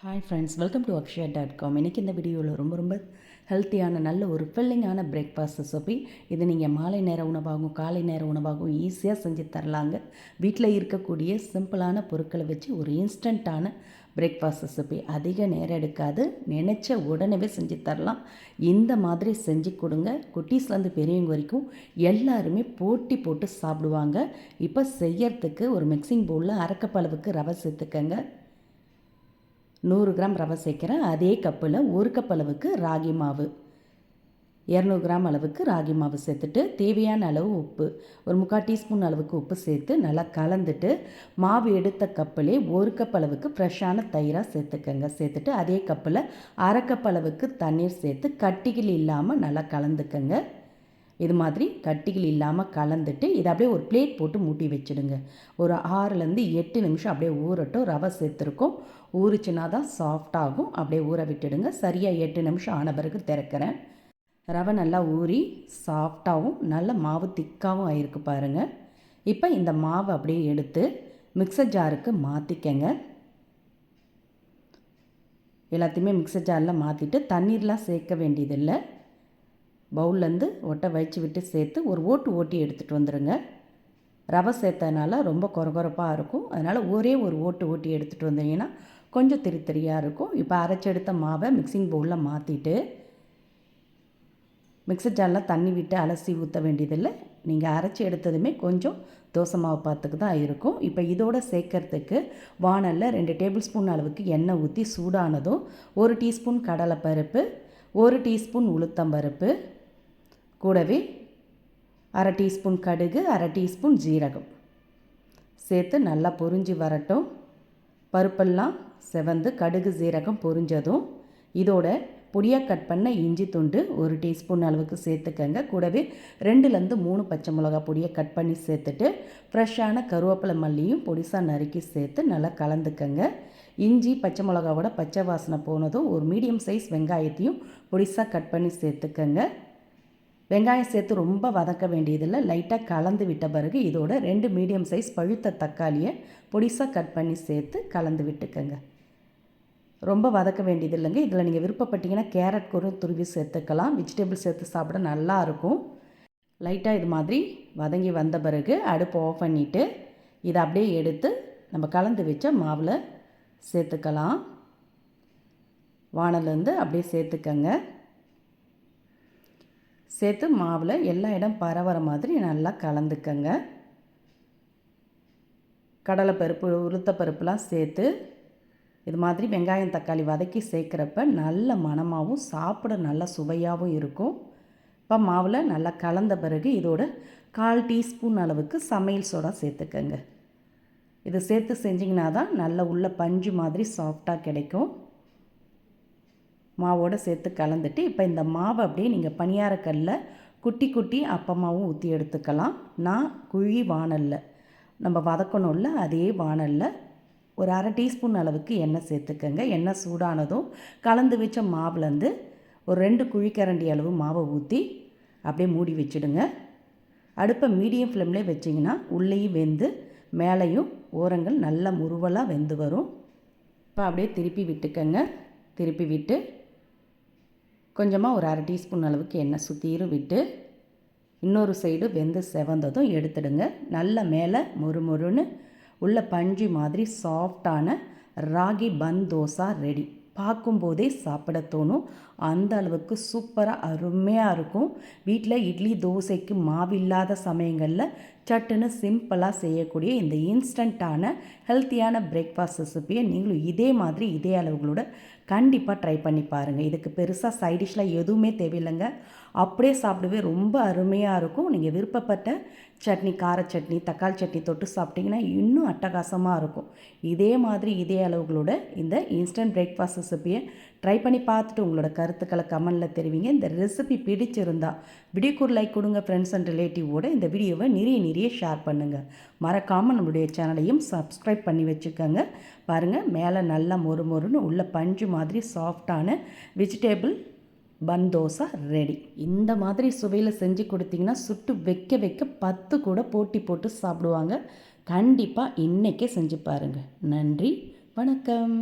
Hi friends welcome to Akshaya dot com இன்றைக்கி இந்த வீடியோவில் ரொம்ப ரொம்ப ஹெல்த்தியான நல்ல ஒரு ஃபில்லிங்கான பிரேக்ஃபாஸ்ட் ரெசிபி இது நீங்கள் மாலை நேர உணவாகவும் காலை நேர உணவாகவும் ஈஸியாக செஞ்சு தரலாங்க. வீட்டில் இருக்கக்கூடிய சிம்பிளான பொருட்களை வச்சு ஒரு இன்ஸ்டண்ட்டான பிரேக்ஃபாஸ்ட் ரெசிபி அதிக நேரம் எடுக்காது நினச்ச உடனே செஞ்சு தரலாம். இந்த மாதிரி செஞ்சு கொடுங்க. குட்டீஸ்லேருந்து பெரியவங்க வரைக்கும் எல்லாருமே போட்டி போட்டு சாப்பிடுவாங்க. இப்போ செய்யறதுக்கு ஒரு மிக்சிங் பவுலில் அரைக்கப்பளவுக்கு ரவை சேர்த்துக்கங்க. நூறு கிராம் ரவை சேர்க்குறேன் அதே கப்பில் ஒரு கப் அளவுக்கு ராகி மாவு. இரநூறு கிராம் அளவுக்கு ராகி மாவு சேர்த்துட்டு தேவையான அளவு உப்பு ஒரு முக்கால் டீஸ்பூன் அளவுக்கு உப்பு சேர்த்து நல்லா கலந்துட்டு மாவு எடுத்த கப்பிலே ஒரு கப் அளவுக்கு ஃப்ரெஷ்ஷான தயிராக சேர்த்துக்கங்க. சேர்த்துட்டு அதே கப்பில் அரை கப் அளவுக்கு தண்ணீர் சேர்த்து கட்டிகள் இல்லாமல் நல்லா கலந்துக்கங்க. இது மாதிரி கட்டிகள் இல்லாமல் கலந்துட்டு இதை அப்படியே ஒரு பிளேட் போட்டு மூட்டி வச்சுடுங்க. ஒரு ஆறுலேருந்து எட்டு நிமிஷம் அப்படியே ஊறட்டும். ரவை சேர்த்துருக்கோம் ஊறிச்சுனா தான் சாஃப்டாகும் அப்படியே ஊற விட்டுடுங்க. சரியாக எட்டு நிமிஷம் ஆன பிறகு திறக்கிறேன். ரவை நல்லா ஊறி சாஃப்டாகவும் நல்ல மாவு திக்காகவும் ஆயிருக்கு பாருங்கள் இப்போ இந்த மாவை அப்படியே எடுத்து மிக்சர் ஜாருக்கு மாற்றிக்கங்க எல்லாத்தையுமே மிக்சர் ஜாரில் மாற்றிட்டு தண்ணீர்லாம் சேர்க்க வேண்டியதில்லை. பவுல்லேருந்து ஒட்டை வச்சு விட்டு சேர்த்து ஒரு ஓட்டு ஓட்டி எடுத்துகிட்டு வந்துடுங்க ரவை சேர்த்தனால ரொம்ப குறகுறப்பாக இருக்கும். அதனால் ஒரே ஒரு ஓட்டு ஓட்டி எடுத்துகிட்டு வந்தீங்கன்னா கொஞ்சம் திரி திரியாக இருக்கும். இப்போ அரைச்செடுத்த மாவை மிக்சிங் பவுலில் மாற்றிட்டு மிக்சர் ஜாரில் தண்ணி விட்டு அலசி ஊற்ற வேண்டியதில்லை. நீங்கள் அரைச்சி எடுத்ததுமே கொஞ்சம் தோசை மாவு பார்த்துக்கு தான் இருக்கும். இப்போ இதோட சேர்க்கறதுக்கு வானலில் ரெண்டு டேபிள் ஸ்பூன் அளவுக்கு எண்ணெய் ஊற்றி சூடானதும் ஒரு டீஸ்பூன் கடலைப்பருப்பு ஒரு டீஸ்பூன் உளுத்தம்பருப்பு கூடவே அரை டீஸ்பூன் கடுகு அரை டீஸ்பூன் ஜீரகம். சேர்த்து நல்லா பொரிஞ்சு வரட்டும். பருப்பெல்லாம் செவந்து கடுகு ஜீரகம் பொரிஞ்சதும் இதோட பொடியாக கட் பண்ண இஞ்சி துண்டு ஒரு டீஸ்பூன் அளவுக்கு சேர்த்துக்கங்க. கூடவே ரெண்டுலேருந்து மூணு பச்சை மிளகா பொடியை கட் பண்ணி சேர்த்துட்டு ஃப்ரெஷ்ஷான கருவேப்பிலை மல்லியும் பொடிசாக நறுக்கி சேர்த்து நல்லா கலந்துக்கங்க. இஞ்சி பச்சை மிளகாவோட பச்சை வாசனை போனதும் ஒரு மீடியம் சைஸ் வெங்காயத்தையும் பொடிசாக கட் பண்ணி சேர்த்துக்கங்க. வெங்காயம் சேர்த்து ரொம்ப வதக்க வேண்டியதில்லை. லைட்டாக கலந்து விட்ட பிறகு இதோட ரெண்டு மீடியம் சைஸ் பழுத்த தக்காளியை பொடிசாக கட் பண்ணி சேர்த்து கலந்து விட்டுக்கோங்க. ரொம்ப வதக்க வேண்டியது இல்லைங்க இதில் நீங்கள் விருப்பப்பட்டீங்கன்னா கேரட் கூட துருவி சேர்த்துக்கலாம். வெஜிடபிள் சேர்த்து சாப்பிட நல்லாயிருக்கும் லைட்டாக இது மாதிரி வதங்கி வந்த பிறகு அடுப்பு ஆஃப் பண்ணிவிட்டு இதை அப்படியே எடுத்து நம்ம கலந்து வச்ச மாவில் சேர்த்துக்கலாம். வானலேருந்து அப்படியே சேர்த்துக்கங்க. சேர்த்து மாவில் எல்லா இடம் பரவற மாதிரி நல்லா கலந்துக்கங்க. கடலைப்பருப்பு உளுத்தப்பருப்புலாம் சேர்த்து இது மாதிரி வெங்காயம் தக்காளி வதக்கி சேர்க்குறப்ப நல்ல மணமாகவும் சாப்பிட நல்ல சுவையாகவும் இருக்கும். இப்போ மாவில் நல்லா கலந்த பிறகு இதோட கால் டீஸ்பூன் அளவுக்கு சமையல் சோடா சேர்த்துக்கங்க. இது சேர்த்து செஞ்சிங்கன்னா தான் நல்ல உள்ள பஞ்சு மாதிரி சாஃப்டாக கிடைக்கும். மாவோடு சேர்த்து கலந்துட்டு இப்போ இந்த மாவை அப்படியே நீங்கள் பணியாரக்கல்லில் குட்டி குட்டி அப்பமாவும் ஊற்றி எடுத்துக்கலாம். நான் குழி வானலில். நம்ம வதக்கணும்ல அதே வானலில். ஒரு அரை டீஸ்பூன் அளவுக்கு எண்ணெய் சேர்த்துக்கங்க. எண்ணெய் சூடானதும் கலந்து வச்ச மாவுலேருந்து ஒரு ரெண்டு குழிக்கரண்டி அளவு மாவை ஊற்றி அப்படியே மூடி வச்சுடுங்க. அடுப்பை மீடியம் ஃப்ளேம்லேயே வச்சிங்கன்னா உள்ளேயும் வெந்து மேலேயும் ஓரங்கள் நல்லா முருவலாக வெந்து வரும். இப்போ அப்படியே திருப்பி விட்டுக்கங்க. திருப்பி விட்டு கொஞ்சமாக ஒரு அரை டீஸ்பூன் அளவுக்கு எண்ணெய் சுற்றிரும் விட்டு இன்னொரு சைடு வெந்து செவந்ததும் எடுத்துடுங்க. நல்ல மேலே மொறு மொறுன்னு உள்ள பஞ்சு மாதிரி சாஃப்டான ராகி பன் தோசா ரெடி பார்க்கும்போதே சாப்பிட தோணும். அந்த அளவுக்கு சூப்பராக அருமையாக இருக்கும். வீட்டில் இட்லி தோசைக்கு மாவில்லாத சமயங்களில் சட்டுன்னு சிம்பிளாக செய்யக்கூடிய இந்த இன்ஸ்டண்ட்டான ஹெல்த்தியான பிரேக்ஃபாஸ்ட் ரெசிப்பியை நீங்களும் இதே மாதிரி இதே அளவுகளோட கண்டிப்பாக ட்ரை பண்ணி பாருங்கள் இதுக்கு பெருசாக சைடிஷ்லாம் எதுவுமே தேவையில்லைங்க. அப்படியே சாப்பிடவே ரொம்ப அருமையாக இருக்கும். நீங்கள் விருப்பப்பட்ட சட்னி கார சட்னி தக்காளி சட்னி தொட்டு சாப்பிட்டிங்கன்னா இன்னும் அட்டகாசமாக இருக்கும். இதே மாதிரி இதே அளவுகளோட இந்த இன்ஸ்டன்ட் பிரேக்ஃபாஸ்ட் ரெசிப்பியை ட்ரை பண்ணி பார்த்துட்டு உங்களோட கருத்துக்களை கமெண்டில் தெரிவிங்க. இந்த ரெசிபி பிடிச்சிருந்தா வீடியோக்கு லைக் கொடுங்க ஃப்ரெண்ட்ஸ் அண்ட் ரிலேட்டிவோட இந்த வீடியோவை நிறைய நிறைய ஷேர் பண்ணுங்கள் மறக்காமல் நம்மளுடைய சேனலையும் சப்ஸ்கிரைப் பண்ணி வச்சுக்கோங்க. பாருங்கள் மேலே நல்லா மொறு மொறுன்னு உள்ள பஞ்சு மாதிரி சாஃப்டான வெஜிடேபிள் பன் தோசை ரெடி இந்த மாதிரி சுவையில் செஞ்சு கொடுத்தீங்கன்னா சுட்டு வைக்க வைக்க பத்து கூட போட்டி போட்டு சாப்பிடுவாங்க. கண்டிப்பாக இன்றைக்கே செஞ்சு பாருங்கள் நன்றி. வணக்கம்.